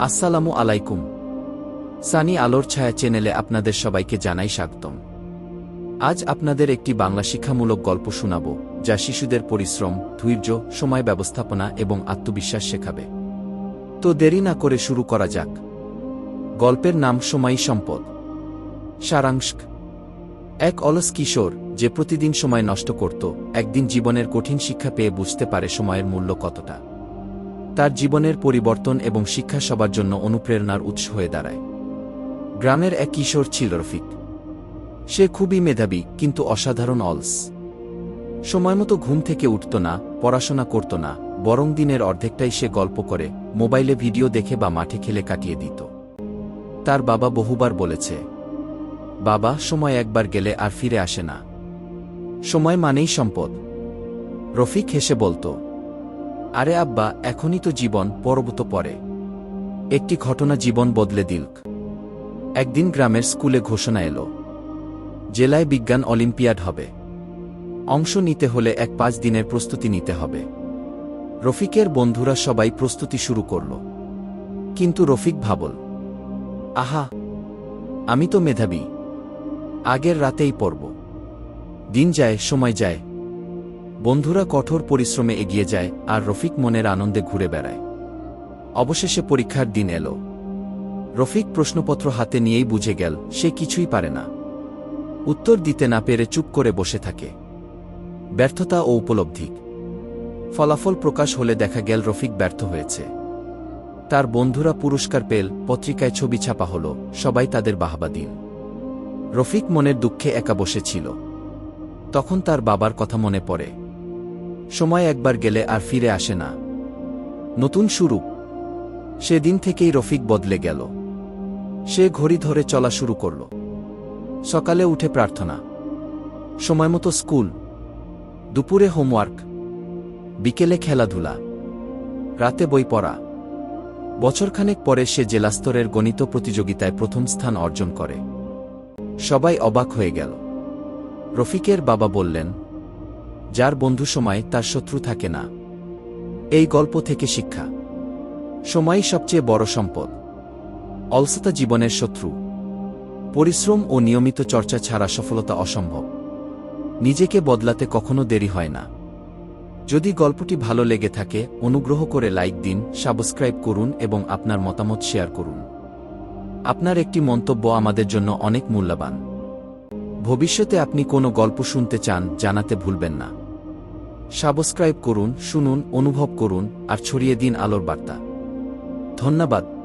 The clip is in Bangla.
আসসালামু আলাইকুম। সানি আলোর ছায়া চ্যানেলে আপনাদের সবাইকে জানাই স্বাগতম। আজ আপনাদের একটি বাংলা শিক্ষামূলক গল্প শোনাব, যা শিশুদের পরিশ্রম, ধৈর্য, সময় ব্যবস্থাপনা এবং আত্মবিশ্বাস শেখাবে। তো দেরি না করে শুরু করা যাক। গল্পের নাম সময়ী সম্পদ। সারাংশ। এক অলস কিশোর, যে প্রতিদিন সময় নষ্ট করত, একদিন জীবনের কঠিন শিক্ষা পেয়ে বুঝতে পারে সময়ের মূল্য কতটা। তার জীবনের পরিবর্তন এবং শিক্ষা সবার জন্য অনুপ্রেরণার উৎস হয়ে দাঁড়ায়। গ্রামের এক কিশোর ছিল রফিক। সে খুবই মেধাবী, কিন্তু অসাধারণ অলস। সময়মতো ঘুম থেকে উঠত না, পড়াশোনা করত না, বরং দিনের অর্ধেকটাই সে গল্প করে, মোবাইলে ভিডিও দেখে বা মাঠে খেলে কাটিয়ে দিত। তার বাবা বহুবার বলেছে, বাবা, সময় একবার গেলে আর ফিরে আসে না। সময় মানেই সম্পদ। রফিক হেসে বলতো আরে আব্বা, এখনই তো জীবন, পরবত পরে। একটি ঘটনা জীবন বদলে দিলক একদিন গ্রামের স্কুলে ঘোষণা এলো। জেলায় বিজ্ঞান অলিম্পিয়াড হবে। অংশ নিতে হলে এক পাঁচ দিনের প্রস্তুতি নিতে হবে। রফিকের বন্ধুরা সবাই প্রস্তুতি শুরু করল। কিন্তু রফিক ভাবল, আহা, আমি তো মেধাবী। আগের রাতেই পড়ব। দিন যায়, সময় যায় বন্ধুরা কঠোর পরিশ্রমে এগিয়ে যায় আর রফিক মনের আনন্দে ঘুরে বেড়ায়। অবশেষে পরীক্ষার দিন এলো। রফিক প্রশ্নপত্র হাতে নিয়েই বুঝে গেল, সে কিছুই পারে না। উত্তর দিতে না পেরে চুপ করে বসে থাকে। ব্যর্থতা ও উপলব্ধি। ফলাফল প্রকাশ হলে দেখা গেল রফিক ব্যর্থ হয়েছে। তার বন্ধুরা পুরস্কার পেল, পত্রিকায় ছবি ছাপা হল, সবাই তাদের বাহবা দিন রফিক মনের দুঃখে একা বসেছিল তখন তার বাবার কথা মনে পড়ে। সময় একবার গেলে আর ফিরে আসে না। নতুন শুরু। সেদিন থেকেই রফিক বদলে গেল। সে ঘড়ি ধরে চলা শুরু করল। সকালে উঠে প্রার্থনা। সময়মতো স্কুল। দুপুরে হোমওয়ার্ক। বিকেলে খেলাধুলা। রাতে বই পড়া। বছরখানেক পরে সে জেলাস্তরের গণিত প্রতিযোগিতায় প্রথম স্থান অর্জন করে। সবাই অবাক হয়ে গেল। রফিকের বাবা বললেন যার বন্ধু সময় তার শত্রু থাকে না। এই গল্প থেকে শিক্ষা। সময়ই সবচেয়ে বড় সম্পদ। অলসতা জীবনের শত্রু। পরিশ্রম ও নিয়মিত চর্চা ছাড়া সফলতা অসম্ভব। নিজেকে বদলাতে কখনো দেরি হয় না। যদি গল্পটি ভালো লেগে থাকে, অনুগ্রহ করে লাইক দিন, সাবস্ক্রাইব করুন এবং আপনার মতামত শেয়ার করুন। আপনার একটি মন্তব্য আমাদের জন্য অনেক মূল্যবান। ভবিষ্যতে আপনি কোনো গল্প শুনতে চান, জানাতে ভুলবেন না। সাবস্ক্রাইব করুন, শুনুন, অনুভব করুন, আর ছড়িয়ে দিন আলোর বার্তা। ধন্যবাদ।